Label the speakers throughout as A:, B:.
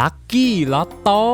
A: ลักกี้ลอตโต้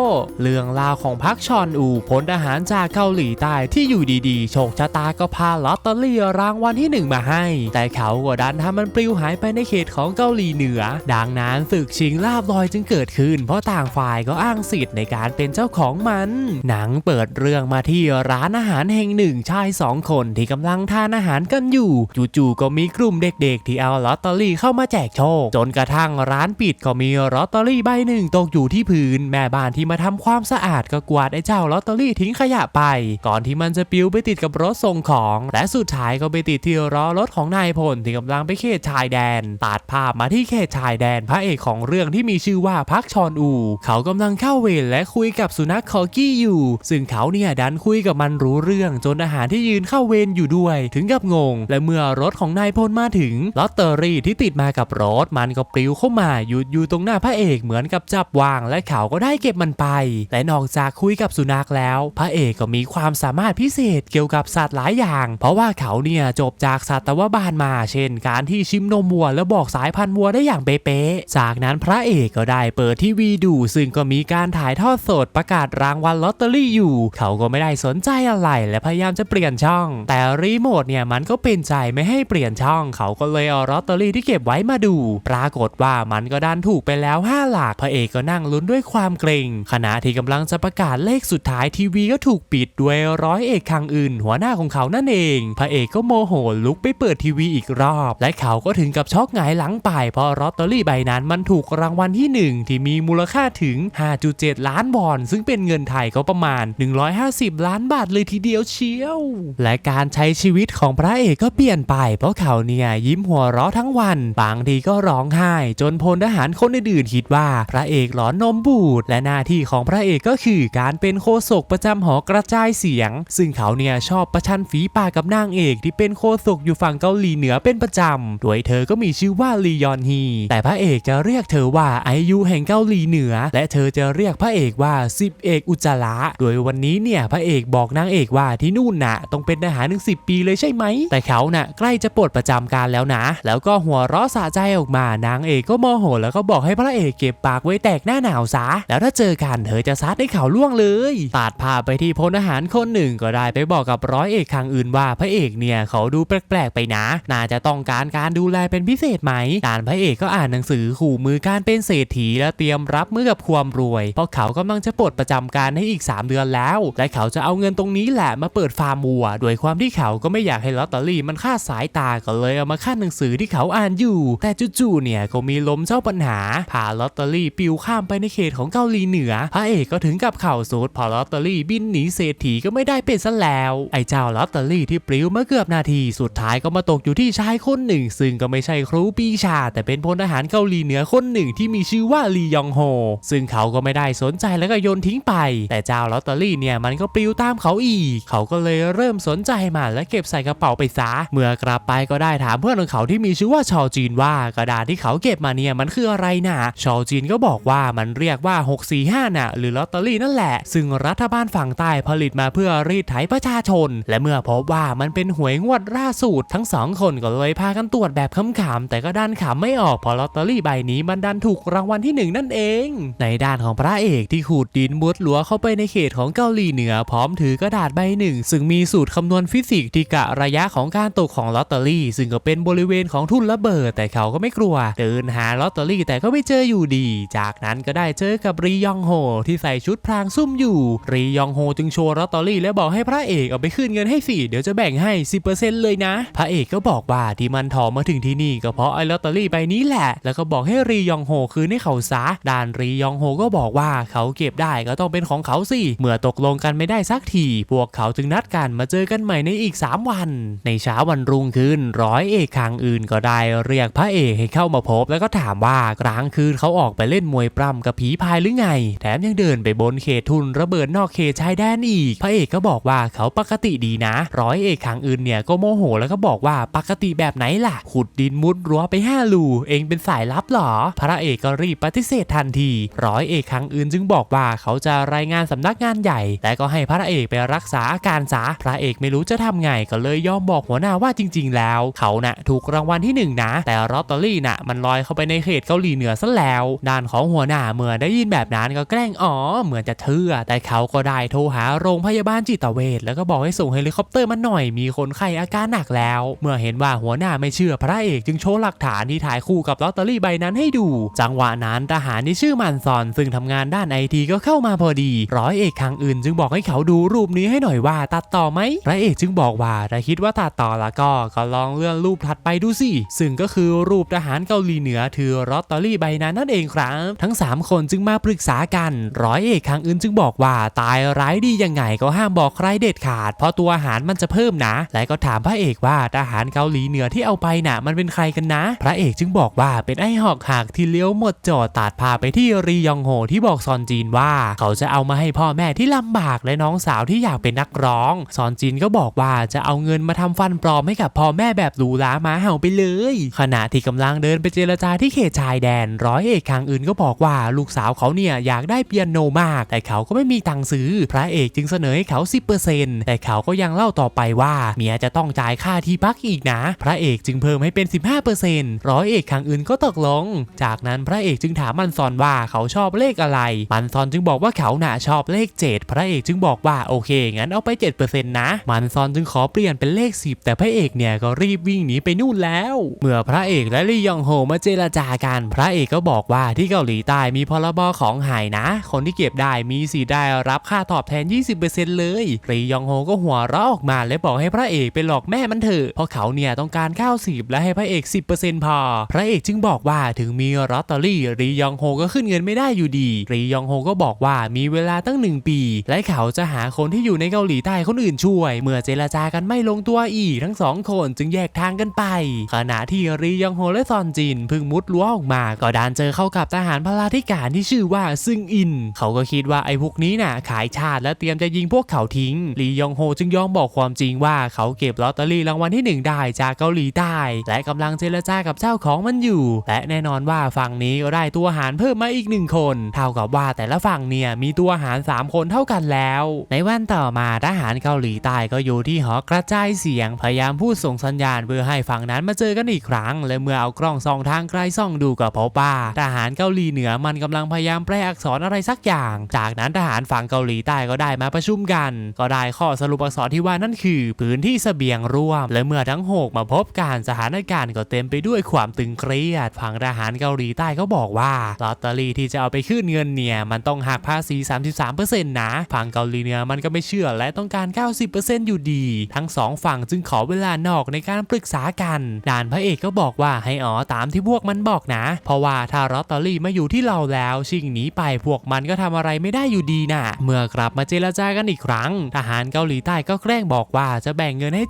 A: เรื่องราวของพักชอนอูพลทหารจากเกาหลีใต้ที่อยู่ดีๆ โชคชะตาก็พาลอตเตอรี่รางวัลที่หนึ่งมาให้ แต่เขาก็ดันทำมันปลิวหายไปในเขตของเกาหลีเหนือ ดังนั้นศึกชิงลาบลอยจึงเกิดขึ้น เพราะต่างฝ่ายก็อ้างสิทธิ์ในการเป็นเจ้าของมัน หนังเปิดเรื่องมาที่ร้านอาหารแห่งหนึ่งชายสองคนที่กำลังทานอาหารกันอยู่ จู่ๆก็มีกลุ่มเด็กๆ ที่เอาลอตเตอรี่เข้ามาแจกโชค จนกระทั่งร้านปิดก็มีลอตเตอรี่ใบหนึ่งตกอยู่ที่พื้น แม่บ้านที่มาทำความสะอาดก็กวาดไอ้เจ้าลอตเตอรี่ทิ้งขยะไป ก่อนที่มันจะปิวไปติดกับรถส่งของ และสุดท้ายก็ไปติดที่ล้อรถของนายพลที่กำลังไปเขตชายแดนตัดภาพมาที่เขตชายแดนพระเอกของเรื่องที่มีชื่อว่าพักชอนอู เขากำลังเข้าเวรและคุยกับสุนัขคอกี้อยู่ ซึ่งเขาเนี่ยดันคุยกับมันรู้เรื่องจนอาหารที่ยืนเข้าเวรอยู่ด้วย ถึงกับงง และเมื่อรถของนายพลมาถึงลอตเตอรี่ที่ติดมากับรถมันก็ปลิวเข้ามาหยุดอยู่ตรงหน้าพระเอกเหมือนกับจับวางและเขาก็ได้เก็บมันไป และนอกจากคุยกับสุนัขแล้ว พระเอกก็มีความสามารถพิเศษเกี่ยวกับสัตว์หลายอย่าง เพราะว่าเขาเนี่ยจบจากสัตวบาลมา เช่น การที่ชิมนมวัว แล้วบอกสายพันธุ์วัวได้อย่างเป๊ะๆจากนั้นพระเอกก็ได้เปิดทีวีดู ซึ่งก็มีการถ่ายทอดสดประกาศรางวัลลอตเตอรี่อยู่ เขาก็ไม่ได้สนใจอะไรและพยายามจะเปลี่ยนช่อง แต่รีโมทเนี่ยมันก็เป็นใจไม่ให้เปลี่ยนช่อง เขาก็เลยเอาลอตเตอรี่ที่เก็บไว้มาดู ปรากฏว่ามันก็ดันถูกไปแล้ว5หลักพระเอกก็นั่งลุ้นด้วยความเกรงขณะที่กำลังจะประกาศเลขสุดท้ายทีวีก็ถูกปิดด้วยร้อยเอกคังอื่น หัวหน้าของเขานั่นเอง พระเอกก็โมโหลุกไปเปิดทีวีอีกรอบ และเขาก็ถึงกับช็อกหงายหลังไปเพราะลอตเตอรี่ใบนั้นมันถูกรางวัลที่หนึ่งที่มีมูลค่าถึง 5.7 ล้านวอนซึ่งเป็นเงินไทยก็ประมาณ 150 ล้านบาทเลยทีเดียวเชียว และการใช้ชีวิตของพระเอกก็เปลี่ยนไป เพราะเขาเนี่ยยิ้มหัวเราะทั้งวัน บางทีก็ร้องไห้ จนพลทหารคนอื่นๆคิดว่าพระเอกหลอนนมบูด และหน้าที่ของพระเอกก็คือการเป็นโคศกประจำหอกระจายเสียง ซึ่งเขาเนี่ยชอบประชันฝีปากกับนางเอกที่เป็นโคศกอยู่ฝั่งเกาหลีเหนือเป็นประจำ โดยเธอก็มีชื่อว่าลียอนฮี แต่พระเอกจะเรียกเธอว่าไอยูแห่งเกาหลีเหนือ และเธอจะเรียกพระเอกว่าสิบเอกอุจาระโดยวันนี้เนี่ยพระเอกบอกนางเอกว่าที่นู่นน่ะต้องเป็นทหารถึงสิปีเลยใช่ไหม แต่เขาน่ะใกล้จะปลดประจำการแล้วนะ แล้วก็หัวเราะสะใจออกมานางเอกก็โมโหแล้วก็บอกให้พระเอกเก็บปากไว้แตกหน้าหนาวซะ แล้วถ้าเจอกันเธอจะซัดให้เขาล่วงเลยตัดภาพไปที่พลทหารคนหนึ่งก็ได้ไปบอกกับร้อยเอกข้างอื่นว่าพระเอกเนี่ยเขาดูแปลกๆไปนะ น่าจะต้องการการดูแลเป็นพิเศษไหมการพระเอกก็อ่านหนังสือขู่มือการเป็นเศรษฐีและเตรียมรับมือกับความรวย เพราะเขากำลังจะปลดประจำการให้อีก 3 เดือนแล้ว และเขาจะเอาเงินตรงนี้แหละมาเปิดฟาร์มวัว โดยความที่เขาก็ไม่อยากให้ลอตเตอรี่มันค่าสายตาก็เลยเอามาค่าหนังสือที่เขาอ่านอยู่ แต่จู่ๆเนี่ยก็มีลมเจ้าปัญหาพาลอตเตอรี่ปิวข้ามไปในเขตของเกาหลีเหนือ พระเอกก็ถึงกับเข่าสุดพอลอตเตอรี่บินหนีเศรษฐีก็ไม่ได้เป็นซะแล้ว ไอ้เจ้าลอตเตอรี่ที่ปลิวมาเกือบนาที สุดท้ายก็มาตกอยู่ที่ชายคนหนึ่ง ซึ่งก็ไม่ใช่ครูปีชา แต่เป็นพลทหารเกาหลีเหนือคนหนึ่งที่มีชื่อว่าลียองโฮ ซึ่งเขาก็ไม่ได้สนใจแล้วก็โยนทิ้งไป แต่เจ้าลอตเตอรี่เนี่ยมันก็ปลิวตามเขาอีก เขาก็เลยเริ่มสนใจมันและเก็บใส่กระเป๋าไปซะ เมื่อกลับไปก็ได้ถามเพื่อนของเขาที่มีชื่อว่าชอจีนว่ากระดาษที่เขาเก็บมาเนี่ยมันคืออะไรน่ะชอจีนก็บอกว่าว่ามันเรียกว่า 645น่ะหรือลอตเตอรี่นั่นแหละ ซึ่งรัฐบาลฝั่งใต้ผลิตมาเพื่อรีดไถประชาชน และเมื่อพบว่ามันเป็นหวยงวดล่าสุดทั้งสองคนก็เลยพากันตรวจแบบขำๆแต่ก็ดันขำไม่ออกเพราะลอตเตอรี่ใบนี้มันดันถูกรางวัลที่หนึ่งนั่นเอง ในด้านของพระเอกที่ขูดดินมุดหลัวเข้าไปในเขตของเกาหลีเหนือพร้อมถือกระดาษใบหนึ่งซึ่งมีสูตรคำนวณฟิสิกส์ที่กะระยะของการตกของลอตเตอรี่ ซึ่งก็เป็นบริเวณของทุ่นระเบิดแต่เขาก็ไม่กลัว เดินหาลอตเตอรี่แต่ก็ไม่เจออยู่ดี จากนั้นก็ได้เจอกับรียองโฮที่ใส่ชุดพรางซุ่มอยู่ รียองโฮจึงโชว์ลอตเตอรี่และบอกให้พระเอกเอาไปคืนเงินให้สิเดี๋ยวจะแบ่งให้ 10%เลยนะ พระเอกก็บอกว่าที่มันถอมาถึงที่นี่ก็เพราะไอ้ลอตเตอรี่ใบนี้แหละ แล้วก็บอกให้รียองโฮคืนให้เขาซะด่านรียองโฮก็บอกว่าเขาเก็บได้ก็ต้องเป็นของเขาสิ เมื่อตกลงกันไม่ได้สักที พวกเขาจึงนัดกันมาเจอกันใหม่ในอีก 3 วัน ในเช้าวันรุ่งขึ้น ร้อยเอกขางอื่นก็ได้เรียกพระเอกให้เข้ามาพบแล้วก็ถามว่ากลางคืนเขาออกไปเล่นมวยปล้ำกับผีพายหรือไง แถมยังเดินไปบนเขตทุนระเบิดนอกเขตชายแดนอีก พระเอกก็บอกว่าเขาปกติดีนะ ร้อยเอกขางอื่นเนี่ยก็โมโหแล้วก็บอกว่าปกติแบบไหนล่ะ ขุดดินมุดรั้วไปห้าลู เองเป็นสายลับหรอ พระเอกก็รีบปฏิเสธทันที ร้อยเอกขางอื่นจึงบอกว่าเขาจะรายงานสำนักงานใหญ่แต่ก็ให้พระเอกไปรักษาอาการซะพระเอกไม่รู้จะทำไงก็เลยยอมบอกหัวหน้าว่าจริง ๆ แล้ว เขาน่ะถูกรางวัลที่หนึ่งนะแต่ลอตเตอรี่น่ะมันลอยเข้าไปในเขตเกาหลีเหนือซะแล้วด้านของหัวหัวหน้าเมื่อได้ยินแบบนั้นก็แกล้งอ๋อเหมือนจะเชื่อแต่เขาก็ได้โทรหาโรงพยาบาลจิตเวชแล้วก็บอกให้ส่งเฮลิคอปเตอร์มาหน่อยมีคนไข้อาการหนักแล้ว เมื่อเห็นว่าหัวหน้าไม่เชื่อพระเอกจึงโชว์หลักฐานที่ถ่ายคู่กับลอตเตอรี่ใบนั้นให้ดู จังหวะนั้นทหารที่ชื่อมันซอน ซึ่งทำงานด้านไอทีก็เข้ามาพอดี ร้อยเอกครั้งอื่นจึงบอกให้เขาดูรูปนี้ให้หน่อยว่าตัดต่อไหมพระเอกจึงบอกว่าถ้าคิดว่าตัดต่อแล้วก็ก็ลองเลื่อนรูปถัดไปดูสิซึ่งก็คือรูปทหารเกาหลีเหนือถือลอตเตอรี่ใบนั้นนั่นเองครับทั้ง้ง 3 คนจึงมาปรึกษากัน ร้อยเอกครั้งอื่นจึงบอกว่าตายร้ายดียังไงก็ห้ามบอกใครเด็ดขาด เพราะตัวอาหารมันจะเพิ่มนะ และก็ถามพระเอกว่าทหารเกาหลีเหนือที่เอาไปน่ะ มันเป็นใครกันนะ พระเอกจึงบอกว่าเป็นไอ้หอกหักที่เลี้ยวหมดจอดตัดพาไปที่รียองโฮที่บอกซอนจีนว่า เขาจะเอามาให้พ่อแม่ที่ลำบากและน้องสาวที่อยากเป็นนักร้อง ซอนจีนก็บอกว่าจะเอาเงินมาทำฟันปลอมให้กับพ่อแม่แบบหรูหราหมาเห่าไปเลย ขณะที่กำลังเดินไปเจรจาที่เขตชายแดน ร้อยเอกคางอื่นก็บอกว่าลูกสาวเขาเนี่ยอยากได้เปียโนมาก แต่เขาก็ไม่มีตังค์ซื้อ พระเอกจึงเสนอให้เขา 10%แต่เขาก็ยังเล่าต่อไปว่าเมียจะต้องจ่ายค่าที่พักอีกนะ พระเอกจึงเพิ่มให้เป็น 15%ร้อยเอกคางอื่นก็ตกลง จากนั้นพระเอกจึงถามมันซอนว่าเขาชอบเลขอะไร มันซอนจึงบอกว่าเขาหน่ะชอบเลข 7 พระเอกจึงบอกว่าโอเค งั้นเอาไป 7%นะ มันซอนจึงขอเปลี่ยนเป็นเลข 10 แต่พระเอกเนี่ยก็รีบวิ่งหนีไปนู่นแล้ว เมื่อพระเอกและลียองโฮมาเจรจากัน พระเอกก็บอกว่าที่เกาหลีใต้มีพรบของหายนะ คนที่เก็บได้มีสิทธิ์ได้รับค่าตอบแทน 20%เลยลียองโฮก็หัวเราะออกมาและบอกให้พระเอกไปหลอกแม่มันเถอะเพราะเขาเนี่ยต้องการข้าวสิบและให้พระเอก 10%พอ พระเอกจึงบอกว่าถึงมีลอตเตอรี่รียองโฮก็ขึ้นเงินไม่ได้อยู่ดีรียองโฮก็บอกว่ามีเวลาตั้งหนึ่งปี และเขาจะหาคนที่อยู่ในเกาหลีใต้คนอื่นช่วย เมื่อเจรจากันไม่ลงตัวอีกทั้งสองคนจึงแยกทางกันไป ขณะที่รียองโฮและซอนจินพิ่งมุดรั้วออกมาก็ดันเจอเข้ากับทหารพลาธิการที่ชื่อว่าซึงอิน เขาก็คิดว่าไอ้พวกนี้น่ะ ขายชาติและเตรียมจะยิงพวกเขาทิ้งรียองโฮจึงยอมบอกความจริงว่าเขาเก็บลอตเตอรี่รางวัลที่หนึ่งได้จากเกาหลีใต้ และกำลังเจรจากับเจ้าของมันอยู่ และแน่นอนว่าฝั่งนี้ก็ได้ตัวหารเพิ่มมาอีกหนึ่งคน เท่ากับว่าแต่ละฝั่งเนี่ยมีตัวหาร 3 คนเท่ากันแล้ว ในวันต่อมาทหารเกาหลีใต้ก็อยู่ที่หอกระจายเสียงพยายามพูดส่งสัญญาณเพื่อให้ฝั่งนั้นมาเจอกันอีกครั้ง และเมื่อเอากล้องส่องทางไกลส่องดูก็พบว่าทหารเกาหลีเหนือนือมันกำลังพยายามแปลอักษรอะไรสักอย่าง จากนั้นทหารฝั่งเกาหลีใต้ก็ได้มาประชุมกัน ก็ได้ข้อสรุปอักษรที่ว่านั่นคือ พื้นที่เสบียงร่วม และเมื่อทั้งหกมาพบการสถานการณ์ก็เต็มไปด้วยความตึงเครียดฝั่งทหารเกาหลีใต้ก็บอกว่าลอตเตอรี่ที่จะเอาไปขึ้นเงินเนี่ยมันต้องหักภาษี 33%นะฝั่งเกาหลีเหนือมันก็ไม่เชื่อและต้องการ 90%อยู่ดี ทั้งสองฝั่งจึงขอเวลานอกในการปรึกษากันด่านพระเอกก็บอกว่าให้อ๋อตามที่พวกมันบอกนะ เพราะว่าถ้าลอตเตอรี่ไมาอยู่ที่เราแล้วชิงหนีไปพวกมันก็ทำอะไรไม่ได้อยู่ดีนะเมื่อกลับมาเจรจากันอีกครั้ง ทหารเกาหลีใต้ก็แกล้งบอกว่าจะแบ่งเงินให้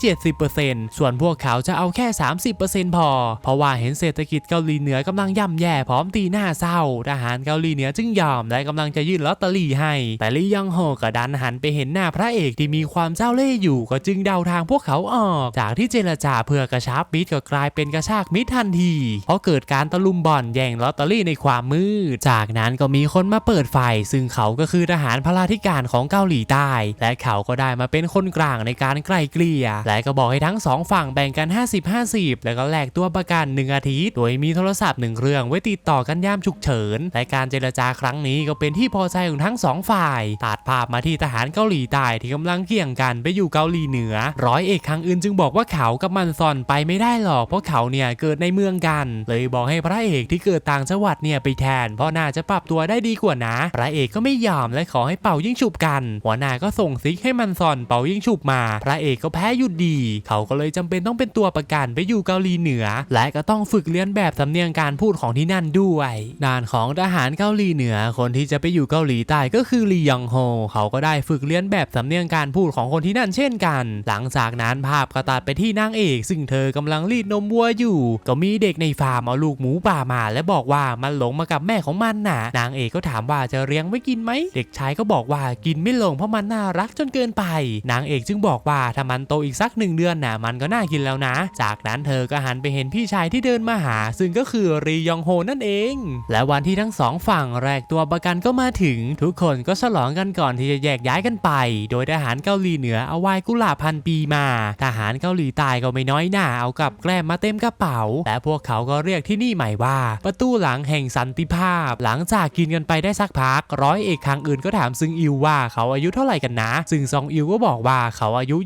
A: 70%ส่วนพวกเขาจะเอาแค่ 30%พอ เพราะว่าเห็นเศรษฐกิจเกาหลีเหนือกำลังย่ำแย่พร้อมตีหน้าเศร้า ทหารเกาหลีเหนือจึงยอมและกำลังจะยื่นลอตเตอรี่ให้ แต่ลี่ยองโฮก็ดันหันไปเห็นหน้าพระเอกที่มีความเจ้าเล่ห์อยู่ ก็จึงเดาทางพวกเขาออก จากที่เจรจาเพื่อกระชับมิตรก็กลายเป็นกระชากมิตรทันที เพราะเกิดการตะลุมบ่อนแย่งลอตเตอรี่ในความมืดจากนั้นก็มีคนมาเปิดไฟ ซึ่งเขาก็คือทหารพลาธิการของเกาหลีใต้ และเขาก็ได้มาเป็นคนกลางในการไกล่เกลี่ย และก็บอกให้ทั้งสองฝั่งแบ่งกัน 50-50 แล้วก็แลกตัวประกันหนึ่งอาทิตย์ โดยมีโทรศัพท์หนึ่งเครื่องไว้ติดต่อกันยามฉุกเฉิน และการเจรจาครั้งนี้ก็เป็นที่พอใจของทั้งสองฝ่าย ตัดภาพมาที่ทหารเกาหลีใต้ที่กำลังเกี่ยงกันไปอยู่เกาหลีเหนือ ร้อยเอกคังอื่นจึงบอกว่าเขากับมันซอนไปไม่ได้หรอกเพราะเขาเนี่ยเกิดในเมืองกัน เลยบอกให้พระเอกที่เกิดต่างจังหวัดเนี่ยไปแทนเพราะน่าจะปรับตัวได้ดีกว่านะพระเอกก็ไม่ยอมและขอให้เป่ายิ่งฉุบกัน หัวหน้าก็ส่งซิกให้มันซอนเป่ายิ่งฉุบมา พระเอกก็แพ้หยุดดี เขาก็เลยจำเป็นต้องเป็นตัวประกันไปอยู่เกาหลีเหนือ และก็ต้องฝึกเรียนแบบสำเนียงการพูดของที่นั่นด้วยด้านของทหารเกาหลีเหนือ คนที่จะไปอยู่เกาหลีใต้ก็คือลียองโฮ เขาก็ได้ฝึกเรียนแบบสำเนียงการพูดของคนที่นั่นเช่นกัน หลังจากนั้นภาพก็ตัดไปที่นางเอก ซึ่งเธอกำลังรีดนมวัวอยู่ ก็มีเด็กในฟาร์มเอาลูกหมูป่ามา และบอกว่ามันหลงมากับแม่ของมันน่ะ นางเอกก็ถามว่าจะเลี้ยงไว้กินไหม เด็กชายก็บอกว่ากินไม่ลงเพราะมันน่ารักจนเกินไป นางเอกจึงบอกว่าถ้ามันโตอีกสักหนึ่งเดือนน่ะมันก็น่ากินแล้วนะ จากนั้นเธอก็หันไปเห็นพี่ชายที่เดินมาหา ซึ่งก็คือรียองโฮนั่นเอง และวันที่ทั้งสองฝั่งแรกตัวประกันก็มาถึง ทุกคนก็ฉลองกันก่อนที่จะแยกย้ายกันไป โดยทหารเกาหลีเหนือเอาไว้กุหลาบพันปีมา ทหารเกาหลีใต้ก็ไม่น้อยหน้าเอากับแกล้มมาเต็มกระเป๋า และพวกเขาก็เรียกที่นี่ใหม่ว่า ประตูหลังแห่งสันติภาพ หลังจากกินกันไปได้สักพัก ร้อยเอกคางอื่นก็ถามซึงอิวว่าเขาอายุเท่าไหร่กันนะ ซึ่งซองอิวก็บอกว่าเขาอายุ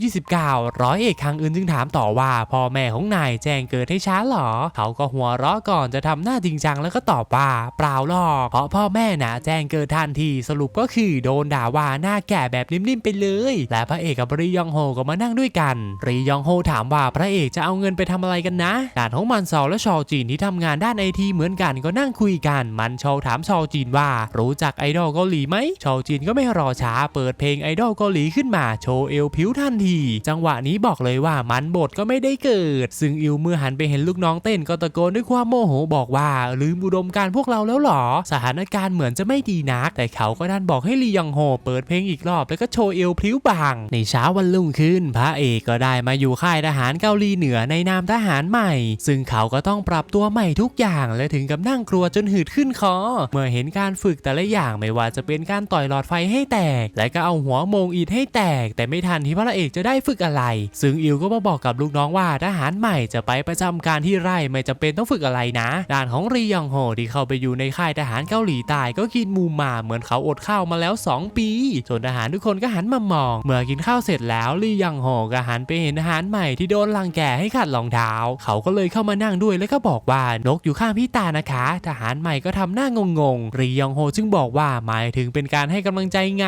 A: 29 ร้อยเอกคางอื่นจึงถามต่อว่าพ่อแม่ของนายแจ้งเกิดให้ช้าหรอ เขาก็หัวเราะก่อนจะทำหน้าจริงจังแล้วก็ตอบว่าเปล่าหรอกเพราะพ่อแม่น่ะแจ้งเกิดทันทีสรุปก็คือโดนด่าว่าหน้าแก่แบบนิ่มๆไปเลย และพระเอกกับรียองโฮก็มานั่งด้วยกัน รียองโฮถามว่าพระเอกจะเอาเงินไปทำอะไรกันนะด่านของมันซอลและชอจีนที่ทำงานด้านไอทีเหมือนกันก็นั่งคุยกันมันชอถามชอจีนว่า รู้จักไอดอลเกาหลีไหมชอจีนก็ไม่รอช้าเปิดเพลงไอดอลเกาหลีขึ้นมาโชว์เอวผิวทันที จังหวะนี้บอกเลยว่ามันบทก็ไม่ได้เกิด ซึ่งอิวเมื่อหันไปเห็นลูกน้องเต้นก็ตะโกนด้วยความโมโหบอกว่า ลืมอุดมการพวกเราแล้วหรอ สถานการณ์เหมือนจะไม่ดีนัก แต่เขาก็ดันบอกให้ลียองโฮเปิดเพลงอีกรอบแล้วก็โชว์เอวพลิ้วบาง ในเช้าวันรุ่งขึ้น พระเอกก็ได้มาอยู่ค่ายทหารเกาหลีเหนือในนามทหารใหม่ ซึ่งเขาก็ต้องปรับตัวใหม่ทุกอย่างและถึงกับนั่งกลัวจนหืดขึ้นคอ เมื่อเห็นการฝึกแต่ละอย่างไม่ว่าจะเป็นการต่อยหลอดไฟให้แตก และก็เอาหัวโมงอิฐให้แตก แต่ไม่ทันที่พระเอกจะได้ฝึกอะไร ซึ่งอิวก็มาบอกกับลูกน้องว่าทหารใหม่จะไปประจำการที่ไร่ไม่จำเป็นต้องฝึกอะไรนะ ด่านของรียองโฮที่เข้าไปอยู่ในค่ายทหารเกาหลีใต้ก็กินมูมาเหมือนเขาอดข้าวมาแล้ว 2 ปีจนทหารทุกคนก็หันมามอง เมื่อกินข้าวเสร็จแล้วลียองโฮก็หันไปเห็นทหารใหม่ที่โดนลังแกให้ขัดรองเท้า เขาก็เลยเข้ามานั่งด้วยแล้วก็บอกว่านกอยู่ข้างพี่ตานะคะ ทหารใหม่ก็ทำหน้างงๆ รียองโฮจึงบอกว่าหมายถึงเป็นการให้กำลังใจไง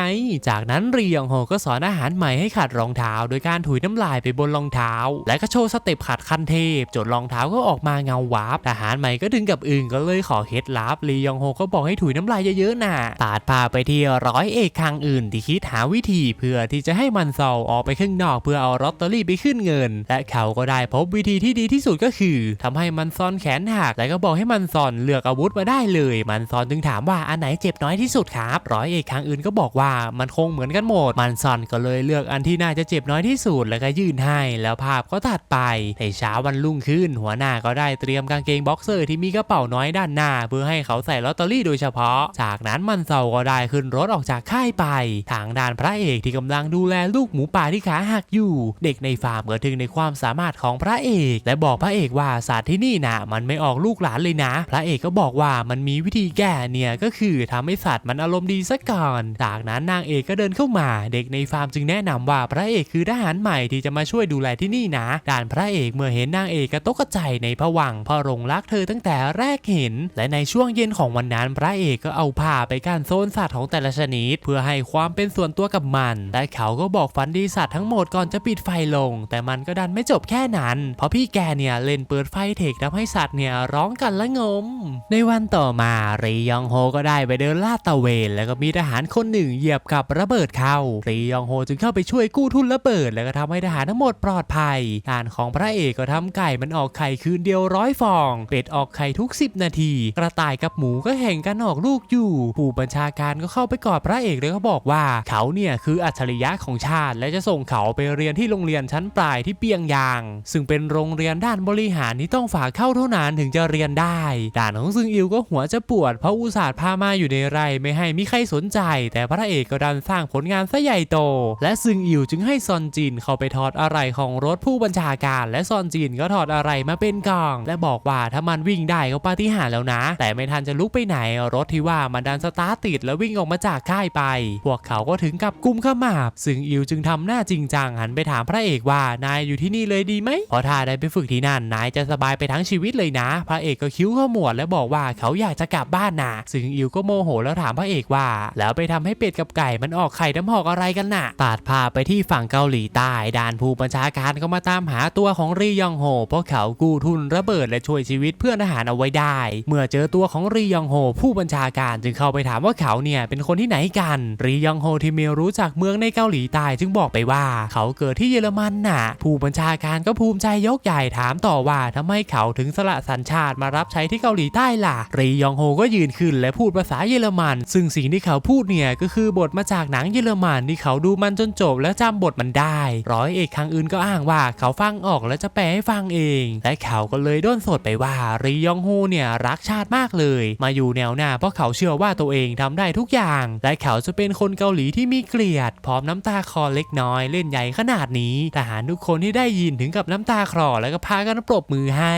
A: จากนั้นรียองโฮก็สอนทหารใหม่ให้ขัดรองเท้า โดยการถุยน้ำลายไปบนรองเท้า และก็โชว์สเต็ปขัดคันเทพจนรองเท้าก็ออกมาเงาวับทหารใหม่ก็ถึงกับอึ้งก็เลยขอเคล็ดลับรียองโฮก็บอกให้ถุยน้ำลายเยอะๆน่ะตัดพาไปที่ร้อยเอกคางอื่นที่คิดหาวิธีเพื่อที่จะให้มันซอลออกไปข้างนอกเพื่อเอาลอตเตอรี่ไปขึ้นเงิน และเขาก็ได้พบวิธีที่ดีที่สุดก็คือทำให้มันซอนแขนหักและก็บอกให้มันซอนเลือกอาวุธมาได้เลยมันซอนจึงถามว่าอันไหนเจ็บน้อยที่สุดครับร้อยเอกคางอื่นก็บอกว่ามันคงเหมือนกันหมด มันซอนก็เลยเลือกอันที่น่าจะเจ็บน้อยที่สุดแล้วก็ยื่นให้แล้วภาพก็ตัดไปในเช้าวันรุ่งขึ้น หัวหน้าก็ได้เตรียมกางเกงบ็อกเซอร์ที่มีกระเป๋าน้อยด้านหน้า เพื่อให้เขาใส่ลอตเตอรี่โดยเฉพาะ จากนั้นมันเซาก็ได้ขึ้นรถออกจากค่ายไป ทางด้านพระเอกที่กำลังดูแลลูกหมูป่าที่ขาหักอยู่ เด็กในฟาร์มก็ถึงในความสามารถของพระเอก และบอกพระเอกว่าสัตว์ที่นี่นะมันไม่ออกลูกหลานเลยนะ พระเอกก็บอกว่ามันมีวิธีแก้เนี่ยก็คือทำให้สัตว์มันอารมณ์ดีซะก่อน จากนั้นนางเอกก็เดินเข้ามา เด็กในฟาร์มจึงแนะนำว่าพระเอกคือทหารใหม่ที่จะมาช่วยดูแลที่นี่นะด่านพระเอกเมื่อเห็นนางเอกกระตกใจในผวังเพราะหลงรักเธอตั้งแต่แรกเห็น และในช่วงเย็นของวันนั้นพระเอกก็เอาผ้าไปกานโซนสัตว์ของแต่ละชนิด เพื่อให้ความเป็นส่วนตัวกับมันและเขาก็บอกฝันดีสัตว์ทั้งหมดก่อนจะปิดไฟลง แต่มันก็ดันไม่จบแค่นั้น เพราะพี่แกเนี่ยเล่นเปิดไฟเทคทำให้สัตว์เนี่ยร้องกันละงม ในวันต่อมารียองโฮก็ได้ไปเดินลาดตะเวน แล้วก็มีทหารคนหนึ่งเหยียบกับระเบิดเข้ารียองโฮจึงเข้าไปช่วยกู้ทุนระเบิด แล้วก็ทำให้ทหารทั้งหมดปลอดภัยด่านของพระเอกก็ทำไก่มันออกไข่คืนเดียวร้อยฟอง เป็ดออกไข่ทุก 10 นาที กระต่ายกับหมูก็แข่งกันออกลูกอยู่ผู้บัญชาการก็เข้าไปกอดพระเอกแล้วก็บอกว่าเขาเนี่ยคืออัจฉริยะของชาติ และจะส่งเขาไปเรียนที่โรงเรียนชั้นปลายที่เปียงยาง ซึ่งเป็นโรงเรียนด้านบริหารที่ต้องฝากเข้าเท่านั้นถึงจะเรียนได้ ด่านของซึงอิวก็หัวจะปวดเพราะอุตส่าห์พามาอยู่ในไรไม่ให้มีใครสนใจ แต่พระเอกก็ดันสร้างผลงานซะใหญ่โต และซึงอิวจึงให้ซอนจินเข้าไปถอดอะไรของรถผู้บัญชาการ และซอนจินก็ถอดอะไรมาเป็นกล่อง และบอกว่าถ้ามันวิ่งได้ก็ปาฏิหาริย์แล้วนะ แต่ไม่ทันจะลุกไปไหน รถที่ว่ามันดันสตาร์ทติดแล้ววิ่งออกมาจากค่ายไป พวกเขาก็ถึงกับกุมขมับซึงอิวจึงทำหน้าจริงจังหันไปถามพระเอกว่านายอยู่ที่นี่เลยดีไหมเพราะถ้าได้ไปฝึกที่นั่นนายจะสบายไปทั้งชีวิตเลยนะ พระเอกก็คิ้วขมวดและบอกว่าเขาอยากจะกลับบ้านนะซึ่งอิวก็โมโหแล้วถามพระเอกว่า แล้วไปทำให้เป็ดกับไก่มันออกไข่น้ำหอกอะไรกันน่ะตัดภาไปที่ฝั่งเกาหลีใต้ด่านผู้บัญชาการก็มาตามหาตัวของรียองโฮเพราะเขากู้ทุนระเบิดและช่วยชีวิตเพื่อนทหารเอาไว้ได้ เมื่อเจอตัวของรียองโฮผู้บัญชาการจึงเข้าไปถามว่าเขาเนี่ยเป็นคนที่ไหนกันรียองโฮที่มีรู้จักเมืองในเกาหลีใต้จึงบอกไปว่า เขาเกิดที่เยอรมันน่ะ ผู้บัญชาการก็ภูมิใจยกใหญ่ถามต่อว่าทำไมเขาถึงสละสัญชาติมารับใช้ที่เกาหลีใต้ล่ะรียองโฮก็ยืนขึ้นและพูดภาษาเยอรมัน ซึ่งสิ่งที่เขาพูดเนี่ยก็คือบทมาจากหนังเยอรมันที่เขาดูมันจนจบแล้วจำบทมันได้ ร้อยเอกครั้งอื่นก็อ้างว่าเขาฟังออกแล้วจะแปลให้ฟังเอง และเขาก็เลยด้นสดไปว่ารียองโฮเนี่ยรักชาติมากเลย มาอยู่แนวหน้าเพราะเขาเชื่อว่าตัวเองทำได้ทุกอย่าง และเขาจะเป็นคนเกาหลีที่มีเกลียด พร้อมน้ำตาคลอเล็กน้อยเล่นใหญ่ขนาดนี้ทหารทุกคนที่ได้ยินถึงกับน้ำตาคลอแล้วก็พากันปรบมือให้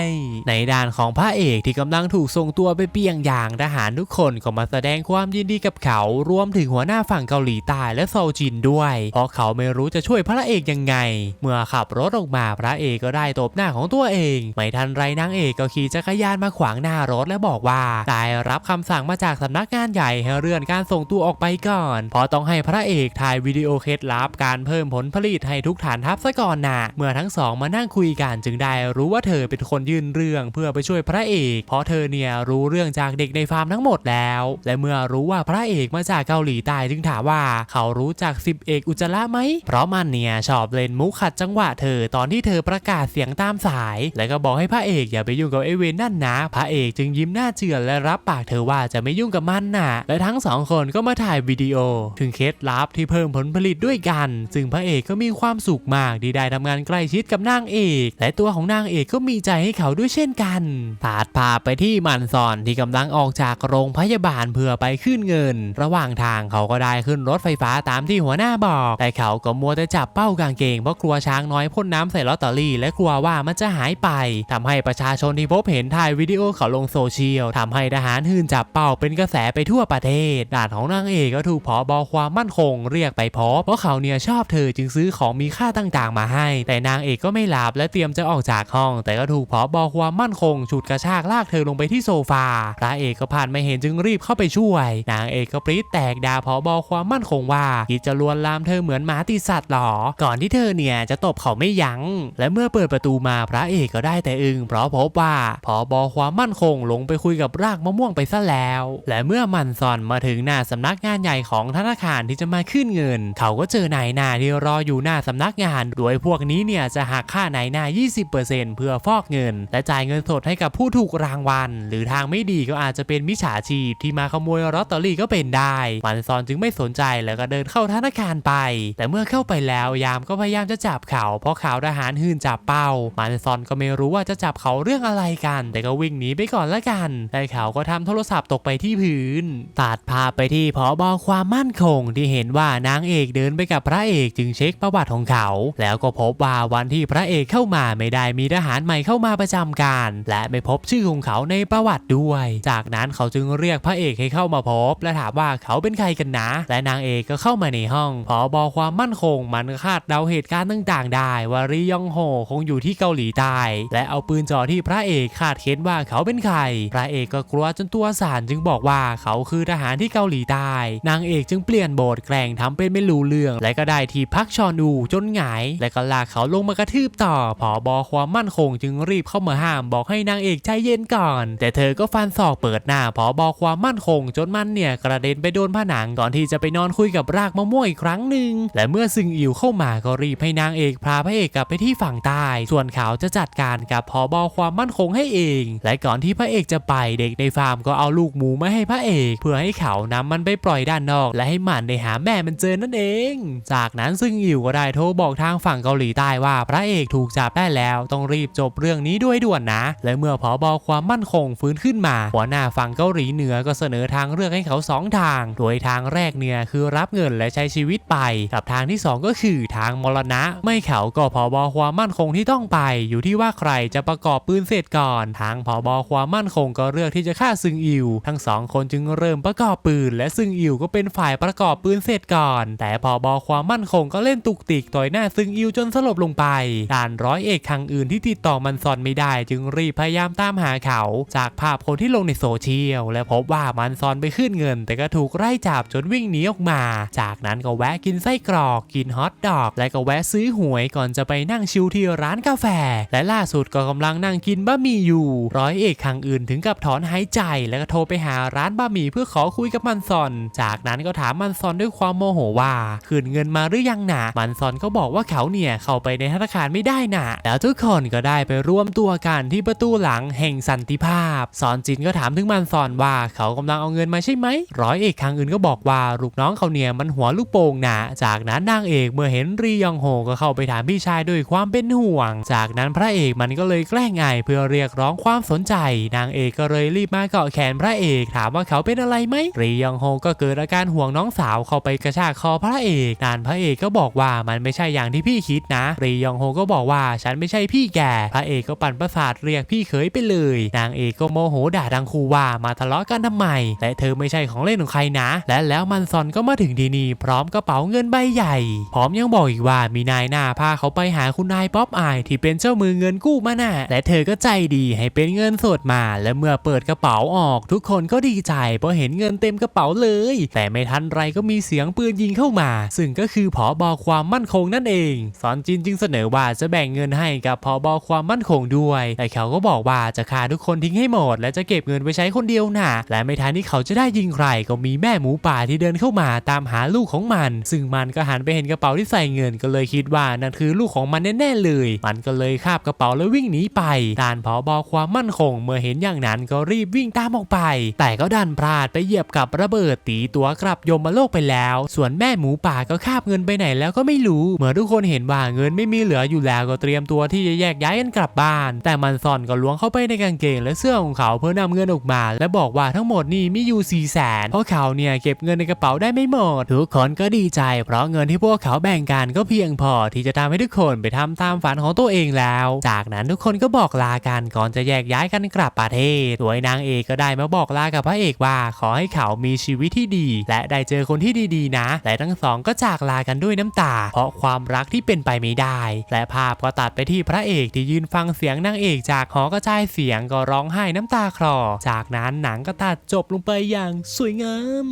A: ในด้านของพระเอกที่กำลังถูกส่งตัวไปเปียงอย่างทหารทุกคนก็มาแสดงความยินดีกับเขา รวมถึงหัวหน้าฝั่งเกาหลีใต้และโซลจินด้วย เพราะเขาไม่รู้จะช่วยพระเอกยังไง เมื่อขับรถออกมาพระเอกก็ได้ตบหน้าของตัวเอง ไม่ทันไรนางเอกก็ขี่จักรยานมาขวางหน้ารถและบอกว่าได้รับคำสั่งมาจากสำนักงานใหญ่ให้เลื่อนการส่งตัวออกไปก่อน เพราะต้องให้พระเอกถ่ายวิดีโอเคล็ดลับการเพิ่มผลผลิตให้ทุกฐานทัพซะก่อนนะเมื่อทั้งสองมานั่งคุยกันจึงได้รู้ว่าเธอเป็นคนยื่นเรื่องเพื่อไปช่วยพระเอก เพราะเธอเนี่ยรู้เรื่องจากเด็กในฟาร์มทั้งหมดแล้ว และเมื่อรู้ว่าพระเอกมาจากเกาหลีใต้จึงถามว่าเขารู้จักสิบเอกอุจจาระไหม เพราะมันเนี่ยชอบเล่นมุกขัดจังหวะเธอตอนที่เธอประกาศเสียงตามสาย และก็บอกให้พระเอกอย่าไปยุ่งกับไอเวนนั่นนะ พระเอกจึงยิ้มหน้าเจือนและรับปากเธอว่าจะไม่ยุ่งกับมันน่ะ และทั้งสองคนก็มาถ่ายวิดีโอ ถึงเคล็ดลับที่เพิ่มผลผลิตด้วยกัน ซึ่งพระเอกก็มีความสุขมากที่ได้ทำงานใกล้ชิดกับนางเอก และตัวของนางเอกก็มีใจให้เขาด้วยเช่นกันตัดภาไปที่มันซอนที่กำลังออกจากโรงพยาบาลเพื่อไปขึ้นเงิน ระหว่างทางเขาก็ได้ขึ้นรถไฟฟ้าตามที่หัวหน้าบอก แต่เขาก็มัวแต่จับเป้ากางเกงเพราะกลัวช้างน้อยพ่นน้ำใส่ลอตเตอรี่ และกลัวว่ามันจะหายไปทำให้ประชาชนที่พบเห็นถ่ายวิดีโอเขาลงโซเชียลทำให้ทหารหื่นจับเป้าเป็นกระแสไปทั่วประเทศด่านของนางเอกก็ถูกผอบอความมั่นคง เรียกไปพบเพราะเขาเนี่ยชอบเธอจึงซื้อของมีค่าต่างๆ มาให้ แต่นางเอกก็ไม่หลับและเตรียมจะออกจากห้อง แต่ก็ถูกผอบอความมั่นคงฉุดกระชากลากเธอลงไปที่โซฟาพระเอกก็ผ่านไม่เห็นจึงรีบเข้าไปช่วย นางเอกก็ปรี๊ดแตกด่าผอบอความมั่นคงว่าคิดจะลวนลามเธอเหมือนหมาติดสัตว์หรอ ก่อนที่เธอเนี่ยจะตบเขาไม่ยัง้ง และเมื่อเปิดประตูมาพระเอกก็ได้แต่อึงเพราะพบว่าผอบอความมั่นคงลงไปคุยกับรากมะม่วงไปซะแล้ว และเมื่อมันซอนมาถึงหน้าสำนักงานใหญ่ของธนาคารที่จะมาขึ้นเงิน เขาก็เจอนายหน้าที่รออยู่หน้าสำนักงาน โดยพวกนี้เนี่ยจะหักค่านายหน้า 20%เพื่อฟอกเงิน และจ่ายเงินสดให้กับผู้ถูกรางวัล หรือทางไม่ดีก็อาจจะเป็นมิจฉาชีพที่มาขโมยลอตเตอรี่ก็เป็นได้มันซอนจึงไม่สนใจแล้วก็เดินเข้าธนาคารไป แต่เมื่อเข้าไปแล้วยามก็พยายามจะจับเขาเพราะขาวทหารหื่นจับเป้ามันซอนก็ไม่รู้ว่าจะจับเขาเรื่องอะไรกัน แต่ก็วิ่งหนีไปก่อนละกันแต่เขาก็ทำโทรศัพท์ตกไปที่พื้นตัดภาพไปที่ผอบอความมั่นคงที่เห็นว่านางเอกเดินไปกับพระเอกจึงเช็คประวัติของเขา แล้วก็พบว่าวันที่พระเอกเข้ามาไม่ได้มีทหารใหม่เข้ามาประจำการ และไม่พบชื่อของเขาในประวัติด้วยจากนั้นเขาจึงเรียกพระเอกให้เข้ามาพบ และถามว่าเขาเป็นใครกันนะ และนางเอกก็เข้ามาในห้องผอบอความมั่นคงมันคาดเดาเหตุการณ์ต่างๆ ได้ว่ารียองโฮคงอยู่ที่เกาหลีใต้และเอาปืนจ่อที่พระเอกคาดเค้นว่าเขาเป็นใคร พระเอกก็กลัวจนตัวสั่นจึงบอกว่าเขาคือทหารที่เกาหลีใต้ นางเอกจึงเปลี่ยนบทแกล้งทำเป็นไม่รู้เรื่อง และก็ได้ที่พักชอนูจนหงาย และก็ลากเขาลงมากระทืบต่อผอบอความมั่นคงจึงรีบเข้ามาห้ามบอกให้นางเอกใจเย็นก่อน แต่เธอก็ฟันศอกเปิดหน้าผอบอความมั่นคง จนมันเนี่ยกระเด็นไปโดนผนังก่อนที่จะไปนอนคุยกับรากมะม่วงอีกครั้งหนึ่งและเมื่อซึงอิวเข้ามาก็รีบให้นางเอกพาพระเอกกลับไปที่ฝั่งใต้ส่วนเขาจะจัดการกับผอบอความมั่นคงให้เอง และก่อนที่พระเอกจะไปเด็กในฟาร์มก็เอาลูกหมูมาให้พระเอก เพื่อให้เขานำมันไปปล่อยด้านนอก และให้มันได้หาแม่มันเจอนั่นเอง จากนั้นซึ่งอิวก็ได้โทรบอกทางฝั่งเกาหลีใต้ว่าพระเอกถูกจับได้แล้ว ต้องรีบจบเรื่องนี้ด้วยด่วนนะ และเมื่อผอบอความมั่นคงฟื้นขึ้นมาหัวหน้าฝั่งเกาหลีเหนือก็เสนอทางเลือกให้เขาสองทาง โดยทางแรกเนี่ยคือรับเงินและใช้ชีวิตไป กับทางที่สองก็คือทางมรณะ ไม่เขาก็ผอบอความมั่นคงที่ต้องไป อยู่ที่ว่าใครจะประกอบปืนเสร็จก่อน ทางผอบอความมั่นคงก็เลือกที่จะฆ่าซึงอิว ทั้งสองคนจึงเริ่มประกอบปืน และซึงอิวก็เป็นฝ่ายประกอบปืนเสร็จก่อน แต่ผอบอความมั่นคงก็เล่นตุกติกต่อยหน้าซึงอิวจนสลบลงไปด่านร้อยเอกทางอื่นที่ติดต่อมันซอนไม่ได้ จึงรีบพยายามตามหาเขา จากภาพคนที่ลงในโซเชียล และพบว่ามันซอนไปขึ้นเงิน แต่ก็ถูกไล่จับจนวิ่งหนีออกมา จากนั้นก็แวะกินไส้กรอกกินฮอทดอก และก็แวะซื้อหวยก่อนจะไปนั่งชิลที่ร้านกาแฟ และล่าสุดก็กำลังนั่งกินบะหมี่อยู่ ร้อยเอกทางอื่นถึงกับถอนหายใจ แล้วก็โทรไปหาร้านบะหมี่เพื่อขอคุยกับมันซอน จากนั้นก็ถามมันซอนด้วยความโมโหว่าคืนเงินมาหรือยังหนะมันซอนก็บอกว่าเขาเนี่ยเข้าไปในธนาคารไม่ได้นะแล้วทุกคนก็ได้ไปร่วมตัวกันที่ประตูหลังแห่งสันติภาพสอนจินก็ถามถึงมันซอนว่าเขากำลังเอาเงินมาใช่ไหม ร้อยเอกทางอื่นก็บอกว่าลูกน้องเขาเนี่ยมันหัวลูกโป่งหนะจากนั้นนางเอกเมื่อเห็นรียองโฮก็เข้าไปถามพี่ชายด้วยความเป็นห่วง จากนั้นพระเอกมันก็เลยแกล้งไงเพื่อเรียกร้องความสนใจ นางเอกก็เลยรีบมาเกาะแขนพระเอกถามว่าเขาเป็นอะไรไหมรียองโฮก็เกิดอาการห่วงน้องสาวเข้าไปกระชากคอพระเอกนานพระเอกก็บอกว่ามันไม่ใช่อย่างที่พี่คิดนะรียองโฮก็บอกว่าฉันไม่ใช่พี่แกพระเอกก็ปั่นประสาทเรียกพี่เขยไปเลย นางเอกก็โมโหด่าทั้งคู่ว่ามาทะเลาะกันทำไม และเธอไม่ใช่ของเล่นของใครนะ และแล้วมันซอนก็มาถึงที่นี่พร้อมกระเป๋าเงินใบใหญ่ พร้อมยังบอกอีกว่ามีนายหน้าพาเขาไปหาคุณนายป๊อปอายที่เป็นเจ้ามือเงินกู้มาน่ะและเธอก็ใจดีให้เป็นเงินสดมา และเมื่อเปิดกระเป๋าออกทุกคนก็ดีใจเพราะเห็นเงินเต็มกระเป๋าเลย แต่ไม่ทันไรก็มีเสียงปืนยิงเข้ามา ซึ่งก็คือผอบอความมั่นคงนั่นเองซอนจินจึงเสนอว่าจะแบ่งเงินให้กับผอบอความมั่นคงด้วย แต่เขาก็บอกว่าจะฆ่าทุกคนทิ้งให้หมด และจะเก็บเงินไว้ใช้คนเดียวน่ะ และไม่ทันที่เขาจะได้ยิงใครก็มีแม่หมูป่าที่เดินเข้ามาตามหาลูกของมัน ซึ่งมันก็หันไปเห็นกระเป๋าที่ใส่เงินก็เลยคิดว่านั่นคือลูกของมันแน่ๆเลย มันก็เลยคาบกระเป๋าแล้ววิ่งหนีไปด่านผอบอความมั่นคง เมื่อเห็นอย่างนั้นก็รีบวิ่งตามออกไป แต่ก็ดันพลาดไปเหยียบกับระเบิดตีตัวกลับยมมาโลกไปแล้ว ส่วนแม่หมูป่าก็คาบเงินไปไหนแล้วก็ไม่รู้ เมื่อทุกคนเห็นว่าเงินไม่มีเหลืออยู่แล้วก็เตรียมตัวที่จะแยกย้ายกันกลับบ้าน แต่มันซ่อนก็ล้วงเข้าไปในกางเกงและเสื้อของเขาเพื่อนำเงินออกมา และบอกว่าทั้งหมดนี่มีอยู่4ี่แสนเพราะเขาเนี่ยเก็บเงินในกระเป๋าได้ไม่หมด ทุกคนก็ดีใจ เพราะเงินที่พวกเขาแบ่งกันก็เพียงพอที่จะทำให้ทุกคนไปทำตามฝันของตัวเองแล้ว จากนั้นทุกคนก็บอกลากันก่อนจะแยกย้ายกันกลับประเทศโดยนางเอกก็ได้มาบอกลากับพระเอกว่า ขอให้เขามีชีวิตที่ดี และได้เจอคนที่ดีๆนะ และทั้งสองก็จากลากันด้วยน้ำตา เพราะความรักที่เป็นไปไม่ได้ และภาพก็ตัดไปที่พระเอกที่ยืนฟังเสียงนางเอกจากหอกระจายเสียงก็ร้องไห้น้ำตาคลอจากนั้นหนังก็ตัดจบลงไปอย่างสวยงาม